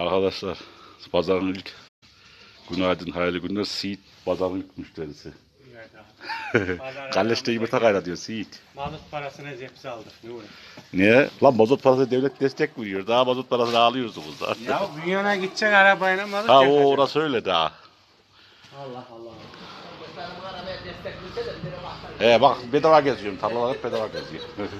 Arkadaşlar pazarın ilk günaydın hayırlı günler Siirt pazarın ilk müşterisi. Kalleşte yumurta kaynatıyor Siirt. Mazot parasını hepsi aldık. Niye? Lan mazot parası devlet destek veriyor. Daha mazot parasını alıyorsunuz zaten. Ya dünyana gidecek arabayla mazot Ha o orası öyle daha. Allah Allah. He bak bedava geziyorum. Tarlalar hep bedava geziyor.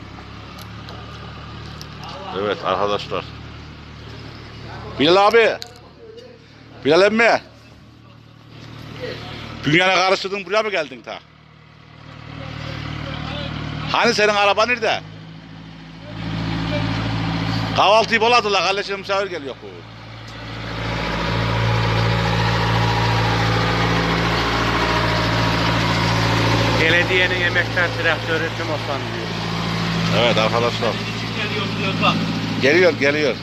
evet arkadaşlar. Bilal abi. Bilal emmi. Dünyana karıştırdın buraya mı geldin ta? Hani senin araba nerede? Kahvaltıyı boladılar. Kalleşine misafir geliyor. Belediyenin emektar traktörü tüm Osman diyor. Evet arkadaşlar. Geliyor geliyor.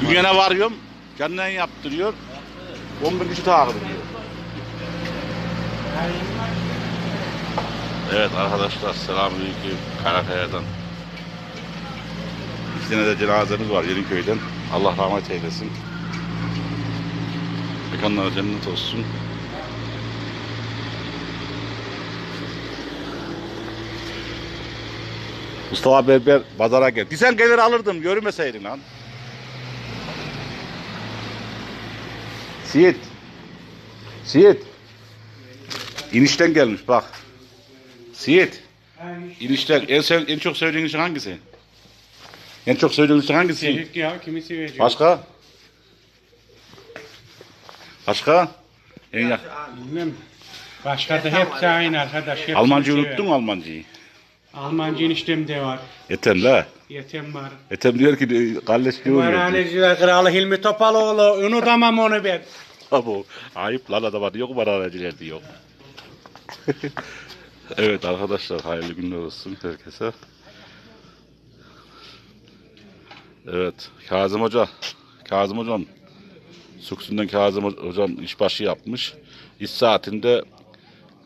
Dünyana varıyorum. Canlı yaptırıyor. 10 bin kişi takip ediyor. Evet arkadaşlar selamünaleyküm Karakaya'dan. İki tane de cenazemiz var Yeniköy'den. Allah rahmet eylesin. Mekanlar cennet olsun. Mustafa Berber pazara gel. Sen gelir alırdım yürümeseydin lan. Siirt. Siirt. İnişten gelmiş bak. Siirt. İnişten en, sev, en çok sevdiğin işin hangisi? En çok sevdiğin işin hangisi? Sevik ya kimi sevecek? Başka? Başka? En yak- Bilmem. Başka da hepsi aynı arkadaş. Hepsi Almancayı sever. unuttun mu Almancayı? Almancı eniştem de var. Yetem la. Yetem var. Yetem diyor ki kalleş diyor. ya. Kumarhaneciler Kralı Hilmi Topaloğlu. Unutamam onu ben. Abo, ayıp lan adama diyor kumarhaneciler diyor. evet arkadaşlar hayırlı günler olsun herkese. Evet Kazım Hoca, Kazım Hocam, Suksun'dan Kazım Ho- Hocam işbaşı yapmış. İş saatinde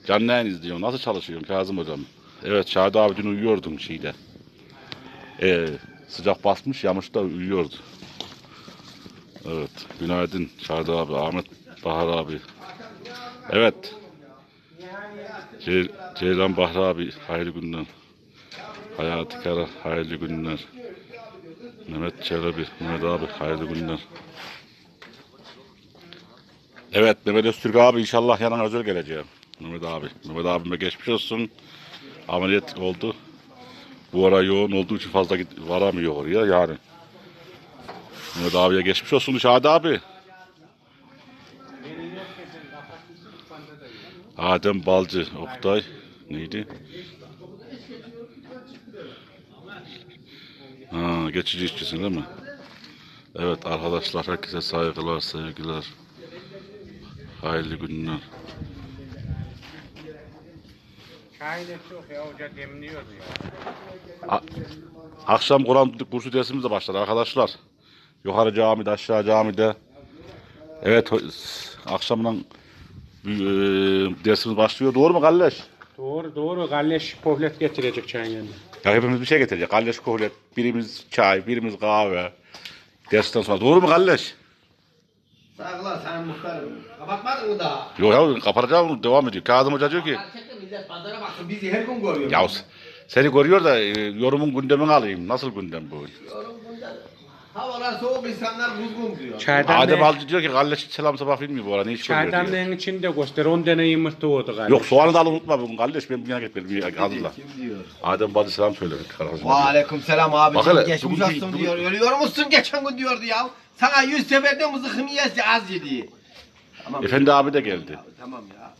canlı yayın izliyor. Nasıl çalışıyorsun Kazım Hocam? Evet Şahit abi dün uyuyordun şeyde. Ee, sıcak basmış yamışta uyuyordu. Evet. Günaydın Şahit abi, Ahmet Bahar abi. Evet. Ce Ceylan Bahri abi hayırlı günler. Hayati Kara hayırlı günler. Mehmet Çelebi, Mehmet abi hayırlı günler. Evet Mehmet Öztürk abi inşallah yanına özel geleceğim. Mehmet abi. Mehmet abime geçmiş olsun. Ameliyat oldu. Bu ara yoğun olduğu için fazla git varamıyor oraya yani. Mehmet abiye geçmiş olsun Şahadi abi. Adem Balcı, Oktay neydi? Ha, geçici işçisin değil mi? Evet arkadaşlar herkese saygılar, sevgiler. Hayırlı günler. Hoca demliyordu ya. A- Akşam Kur'an kursu dersimiz de başladı arkadaşlar. Yukarı camide, aşağı camide. Evet, ho- akşamdan e, dersimiz başlıyor. Doğru mu kardeş? Doğru doğru. Galleş poflet getirecek çayın yanına. Ya hepimiz bir şey getirecek. Kalleş kohlet, birimiz çay, birimiz kahve. Dersten sonra. Doğru mu kalleş? Sağlar sen muhtarım. Kapatmadın mı daha? Yok ya kapatacağım devam ediyor. Kazım Hoca diyor ki Gerçekten millet pazara baksın bizi her gün görüyor. ya seni görüyor da e, yorumun gündemini alayım. Nasıl gündem bu? Yorum bunda. Havalar soğuk insanlar buzgun diyor. Çaydan Adem da, Alcı diyor ki kalleş selam sabah bilmiyor bu ara. Ne iş görüyor diyor. çaydanlığın içinde göster. 10 tane yumurta oldu galiba. Yok soğanı da al unutma bugün kardeş. Ben bir yana gitmedim. Bir hazırla. Kim diyor? Adem Balcı selam söylemek. aleyküm selam abi. Bak hele, Geçmiş bugün- olsun bugün- diyor. Ölüyor musun geçen gün diyordu ya. Sana yüz seferde mızıkını yesi az yedi. Tamam. Efendi abi de geldi. Tamam ya.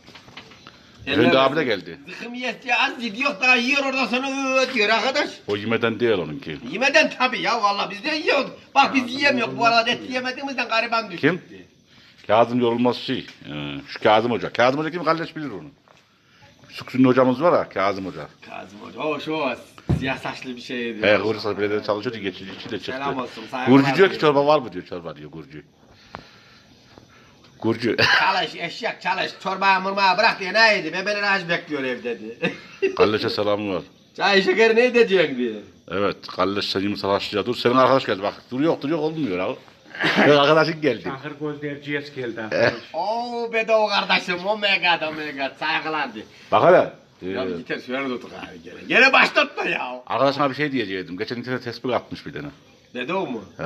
Efendi abi de geldi. Zıkım yesi az yedi yok daha yiyor orada sana ööö diyor arkadaş. O yemeden değil onunki. Yemeden tabii ya vallahi biz de yiyoruz. Bak biz yiyemiyoruz bu arada et yemediğimizden gariban düştük. Kim? Kazım yorulmaz şey. Ee, şu Kazım Hoca. Kazım Hoca kim? Kardeş bilir onu. Süksunlu hocamız var ha Kazım Hoca. Kazım Hoca. O şu siyah saçlı bir şey He diyor. Kıbrıs'ta belediyede çalışıyordu geçici de çıktı. Selam olsun, Gurcu diyor ki çorba var mı diyor çorba diyor Gurcu. Gurcu. Çalış eşek çalış çorba mırmağı bırak diye ne yedi bebeleri aç bekliyor evde diye. Kalleşe selamı var. Çay şekeri ne edeceksin diye. Evet, kardeş sen yumurta haşlıyor. Dur senin arkadaş geldi bak. Dur yok dur yok olmuyor abi. Senin arkadaşın geldi. Ahır gözler cihaz geldi. arkadaş. Oo Bedo kardeşim my god oh my god saygılardı. Bak hele. Ya Ee, yeter şöyle tutuk abi gene. Gene başlatma ya. arkadaşıma bir şey diyecektim. Geçen internet tespih atmış bir tane. Bedo mu? He.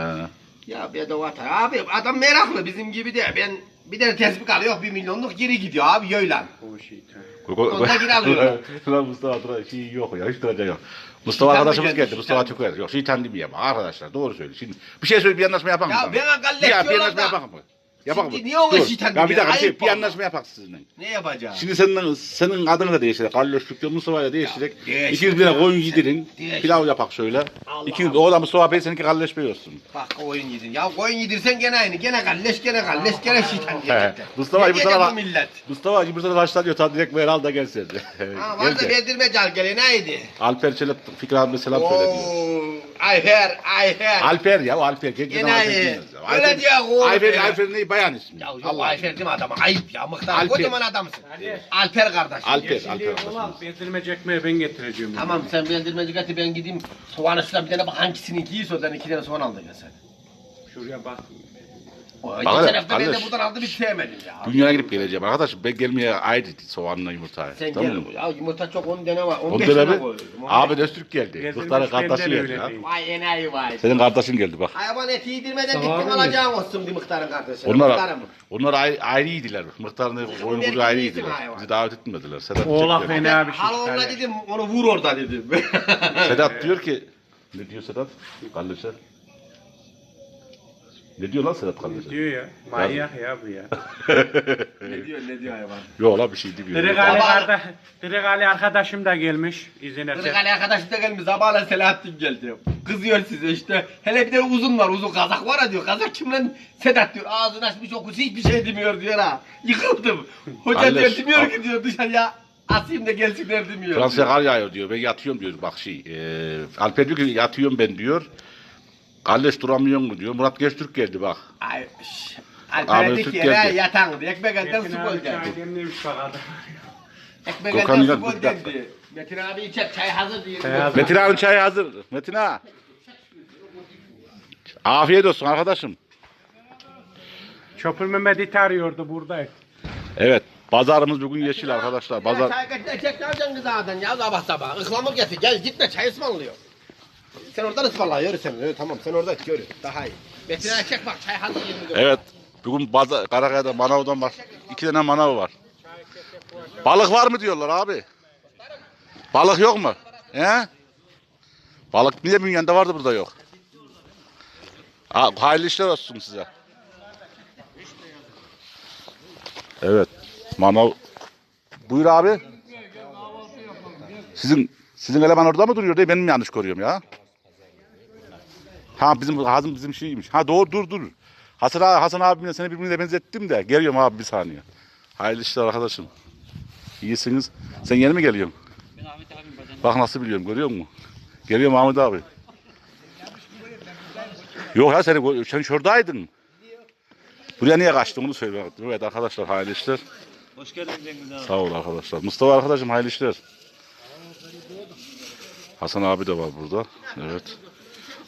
Ya Bedo atar abi adam meraklı bizim gibi de ben bir tane tespih alıyor bir milyonluk geri gidiyor abi yöylan. Bu şeytan. Onda gir alıyor. Ulan Mustafa Tura şey yok ya hiç duracak yok. Mustafa Şeytan mı arkadaşımız geldi, geldi. Mustafa çok verdi. Yok şeytan demeyeyim. Arkadaşlar doğru söylüyor. Şimdi bir şey söyle bir anlaşma yapalım Ya mı? gallet Ya bir diyorlar anlaşma yapalım mı? Yapalım Şimdi mı? niye şeytan Ya bir diyor? dakika bir, şey, Ayıp bir oldu. anlaşma yapak sizinle. Ne yapacağız? Şimdi senin senin adını da değiştirek. Carlos Türk'te Mustafa'yla değiştirek. değiştir. İkiniz bir tane koyun yedirin. Değiştir. Pilav yapak şöyle. Allah İkiniz o da Mustafa Bey seninki Carlos Bey olsun. Bak koyun yedin. Ya koyun yedirsen gene aynı. Gene galleş gene galleş gene şeytan diyecekler. Mustafa Ne bu diyecek tarafa- bu millet. Mustafa yumurtadan başlanıyor. Ta direkt ver al da gel sen. Ha Gel var da de. verdirme cal gele neydi? Alper Çelep Fikri abime selam söyle diyor. Oo, Ayfer, Ayfer. Alper ya o Alper. Gene Alper iyi. ya. Öyle Alper- diyor oğlum Alper, ya. Alper ne bayan ismi. Ya yok Allah Ayfer değil mi adam? Ayıp ya mıhtar. Alper. Kocaman adamsın. Alper kardeş. Alper, Şimdi Alper. ulan bezdirmece ekmeği ben getireceğim. Tamam sen bildirmeci getir ben gideyim. Soğan üstüne bir tane bak hangisini giyse o zaman iki tane soğan al da gel sen. Şuraya bak. O, hele, hafta ben de kardeş. buradan aldım hiç sevmedim ya. Dünyaya gidip geleceğim arkadaş. Ben gelmeye ayrı soğanla yumurtaya. Sen tamam gel. mı? Ya yumurta çok 10 tane var. 15 Ondan tane abi, koydum. abi Öztürk geldi. Gezdirmiş Muhtarın kardeşi benden geldi öyle ya. değil. Vay enayi vay. Senin kardeşin geldi bak. Hayvan eti yedirmeden Tamam gittin mı? alacağın olsun bir muhtarın kardeşi. Onlar, Muhtarım. onlar ayrı, ayrıydılar. Muhtarın oyun Bizim kuru erkeğin ayrıydılar. Bizi davet etmediler. Sedat Oğlak çekti. fena bir şey. Hal onunla dedim onu vur orada dedim. Sedat diyor ki ne diyor Sedat? Kardeşe. Ne diyor lan Sedat kardeşe? Diyor ya. Manyak ya bu ya. ne diyor ne diyor hayvan. Yok lan bir şey demiyor. Direk Ali, kardeş, Direk Ali arkadaşım da gelmiş. İzin Kırık etse. Ali arkadaş da gelmiş sabahla Selahattin geldi. Kızıyor size işte. Hele bir de uzun var uzun kazak var ya diyor. Kazak kim lan? Sedat diyor. Ağzını açmış okusu hiçbir şey demiyor diyor ha. Yıkıldım. Hoca Kardeş, diyor demiyor ki diyor dışarıya. Asayım da gelsinler demiyor. Diyor. kar yağıyor diyor. Ben yatıyorum diyor. Bak şey. E, Alper diyor ki yatıyorum ben diyor. Kardeş duramıyor mu diyor. Murat Geçtürk geldi bak. Ay, şş. Ahmet Alper dedi Türk ki geldi. "Ela yatan. Ekmek elden su koy geldi. çay. Ekmek elden su geldi. Metin abi içer çay hazır diyor. Çay hazır. Metin abi çay hazır. Metin ağa. Afiyet olsun arkadaşım. Çopur Mehmet'i arıyordu burada. Evet. Pazarımız bugün yeşil arkadaşlar. Pazar. Çay getir, çek alacaksın zaten ya sabah sabah. Ihlamur getir, gel gitme çay ısmarlıyor. Sen oradan ısmarla, yürü sen. Yürü, tamam sen orada yürü, daha iyi. Abi çek bak, çay hazır 20 lira. Evet. Bugün pazar, Karakaya'da manavdan var. İki tane manav var. Balık var mı diyorlar abi? Balık yok mu? He? Balık niye bünyende vardı burada yok? Ha, hayırlı işler olsun size. Evet. Manav. Buyur abi. Sizin sizin eleman orada mı duruyor diye benim yanlış görüyorum ya. Ha bizim Hazım bizim şeymiş. Ha doğru dur dur. Hasan abi, Hasan abimle seni birbirine benzettim de geliyorum abi bir saniye. Hayırlı işler arkadaşım. İyisiniz. Sen yeni mi geliyorsun? Ben Ahmet abim. Bak nasıl biliyorum görüyor musun? Geliyorum Ahmet abi. Yok ya sen, sen şuradaydın. Buraya niye kaçtın onu söyle. Evet arkadaşlar hayırlı işler. Hoş geldin Cengiz abi. Sağ ol arkadaşlar. Mustafa arkadaşım hayırlı işler. Hasan abi de var burada. Evet.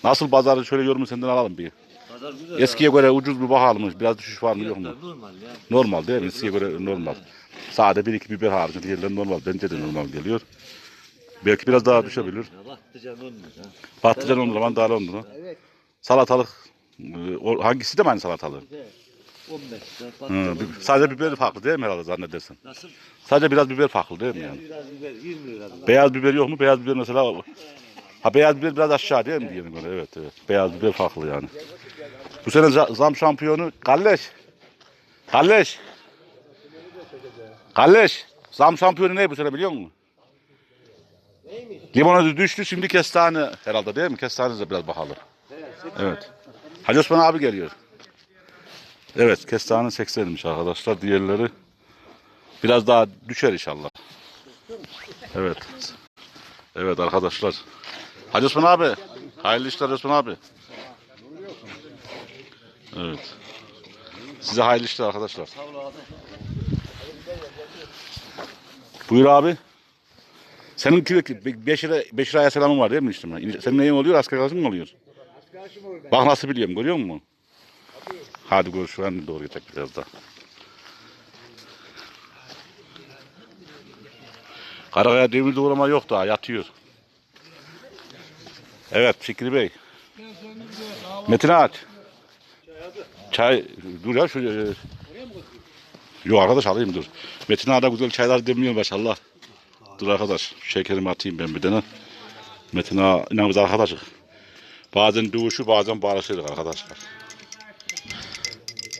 Nasıl pazarı şöyle yorumu senden alalım bir. Pazar güzel. Eskiye göre ucuz bir bakalım? Biraz düşüş var mı yok mu? Normal ya. Normal değil mi? Eskiye göre normal. Sade bir iki biber harcı diğerleri normal. Bence de normal geliyor. Belki biraz daha düşebilir. Patlıcan olmuyor. Patlıcan 10 lira, mandalina 10 lira. Evet. Salatalık e, hangisi de mi aynı salatalık? 15 lira Hı, sadece biber farklı değil mi herhalde zannedersin? Nasıl? Sadece biraz biber farklı değil mi yani? Biraz biber 20 lira. Beyaz biber yok mu? Beyaz biber mesela Ha beyaz biber biraz aşağı değil mi diyelim öyle? Evet evet. Beyaz biber farklı yani. Bu sene za- zam şampiyonu Kalleş. Kalleş. Kalleş. Zam şampiyonu ne bu sene biliyor musun? Limonata düştü şimdi kestane herhalde değil mi? Kestane de biraz pahalı. Evet. Hacı Osman abi geliyor. Evet kestane 80'miş arkadaşlar. Diğerleri biraz daha düşer inşallah. Evet. Evet arkadaşlar. Hacı Osman abi. Hayırlı işler Osman abi. Evet. Size hayırlı işler arkadaşlar. Buyur abi. Senin 5 lira 5 liraya selamın var değil mi işte? Senin neyin oluyor? Asker arkadaşın mı oluyor? Bak nasıl biliyorum görüyor musun? Hadi görüş ben doğru geçecek biraz da. Karakaya demir doğrama yok daha yatıyor. Evet Fikri Bey. Metin aç. Çay dur ya şu e, Yok arkadaş alayım dur. Metin Ağa'da güzel çaylar demliyor maşallah. Dur arkadaş şekerimi atayım ben bir tane. Metin Ağa inan biz arkadaşız. Bazen dövüşü bazen barışırız arkadaşlar.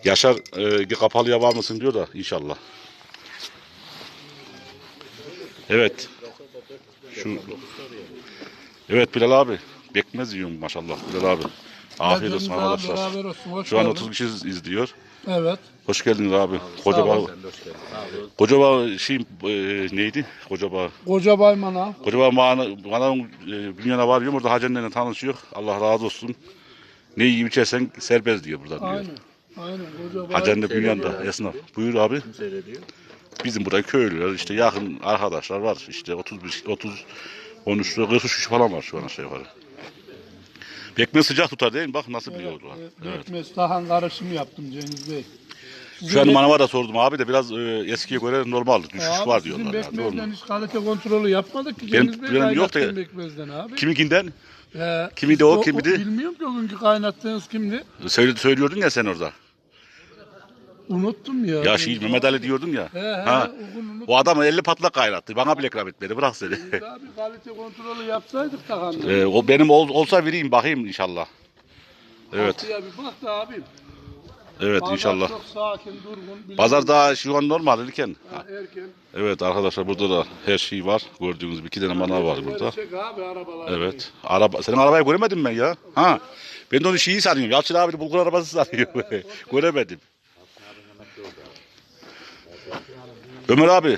Yaşar e, kapalıya var mısın diyor da inşallah. Evet. Şu Evet Bilal abi. Bekmez yiyorum maşallah Bilal abi. Afiyet olsun abi arkadaşlar. beraber olsun. Hoş Şu an geldin. 30 kişi izliyor. Evet. Hoş geldiniz abi. Kocaba Kocaba şey e, neydi? Kocaba Koca Baymana. Kocaba mağana manavın e, bünyana varıyorum orada Hacen'le tanışıyor. Allah razı olsun. Ne yiyip içersen serbest diyor burada diyor. Aynen. Aynen. Koca Bay. Hacen'le bünyanda esnaf. Buyur abi. Seyrediyor. Bizim burada köylüler işte yakın arkadaşlar var. İşte 31 30 13 43 kişi falan var şu an aşağı yukarı. Pekmez sıcak tutar değil mi? Bak nasıl biliyorlar. Evet. Bekmez tahan karışımı yaptım Cengiz Bey. Şu an manava da sordum abi de biraz e, eskiye göre normal düşüş Abi var sizin diyorlar. Yani, doğru mu? bekmezden hiç kalite kontrolü yapmadık ki Benim- benim yok da- bekmezden abi. Kiminkinden? He, kimiydi o, o- kimiydi? Bilmiyorum ki o günkü kaynattığınız kimdi. Söyle, söylüyordun ya sen orada. Unuttum ya. Ya şey Mehmet Ali diyordun ya. He he. Ha. o adam 50 patlak kaynattı. Bana bile ikram etmedi. Bırak seni. Biz Abi kalite kontrolü yapsaydık tahanda. Ee, o benim ol- olsa vereyim bakayım inşallah. Evet. Ya bir bak da abim. Evet Pazar inşallah. çok sakin, durgun. Pazar daha şu an normal erken. Ha, Erken. Evet arkadaşlar burada da her şey var. Gördüğünüz gibi iki tane manav var burada. Çek abi arabalar. Evet. Araba, senin arabayı göremedim ben ya. Ha. Ben de onu şeyi sanıyorum. Yalçın abi bulgur arabası sanıyorum. göremedim. Ömer abi.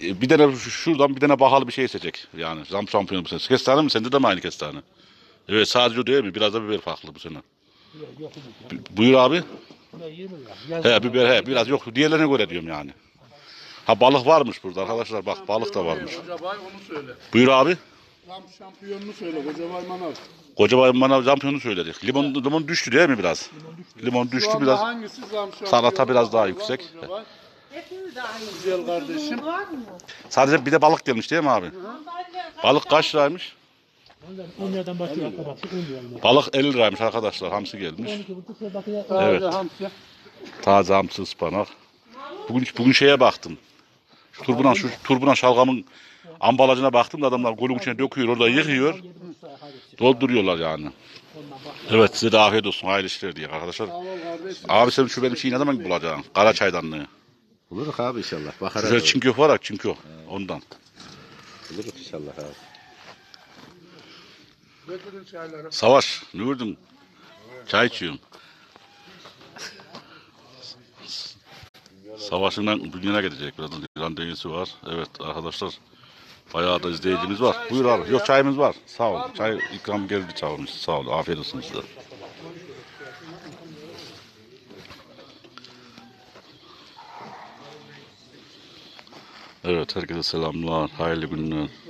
Bir tane şu- şuradan bir tane bahalı bir şey seçecek. Yani zam şampiyonu bu sene. Kestane mi? Sende de mi aynı kestane? Evet sadece o değil mi? Biraz da biber farklı bu sene. Bu- Buyur abi. He biber he biraz yok. Diğerlerine göre diyorum yani. Ha balık varmış burada arkadaşlar. Bak balık da varmış. Onu söyle. Buyur abi. Tam şampiyonunu söyle. Koca bay manav. Kocaman bana şampiyonu söyledik. Limon limon düştü değil mi biraz? Limon düştü anda biraz. hangisi zam şampiyonu? Salata biraz daha yüksek. Koca bay. Hepimiz aynı. Güzel kardeşim. Var mı? Sadece bir de balık gelmiş değil mi abi? Balık kaç liraymış? 10 liradan başlıyor arkadaşlar 10 lira. Balık 50 liraymış arkadaşlar. Hamsi gelmiş. 12 buçuk bakıyor. Taze Evet. hamsi. Taze hamsi ıspanak. Bugün bugün şeye baktım. Şu turbunan şu turbunan şalgamın ambalajına baktım da adamlar golün içine döküyor orada yıkıyor. Dolduruyorlar yani. Evet size de afiyet olsun. Hayırlı işler diye arkadaşlar. Abi sen şu benim şeyi ne zaman bulacaksın? Kara Buluruz abi inşallah. Bakarız. Şöyle çinkök var ya çinkök. Ondan. Buluruz inşallah abi. Götürün çayları. Savaş, ne gördün? Çay içiyorum. Savaşından dünyana gidecek birazdan. Randevusu var. Evet arkadaşlar. Bayağı da izleyicimiz var. Buyur abi. Yok çayımız var. Sağ ol. Çay ikram geldi çağırmış. Sağ ol. Afiyet olsun size. Evet herkese selamlar. Hayırlı günler.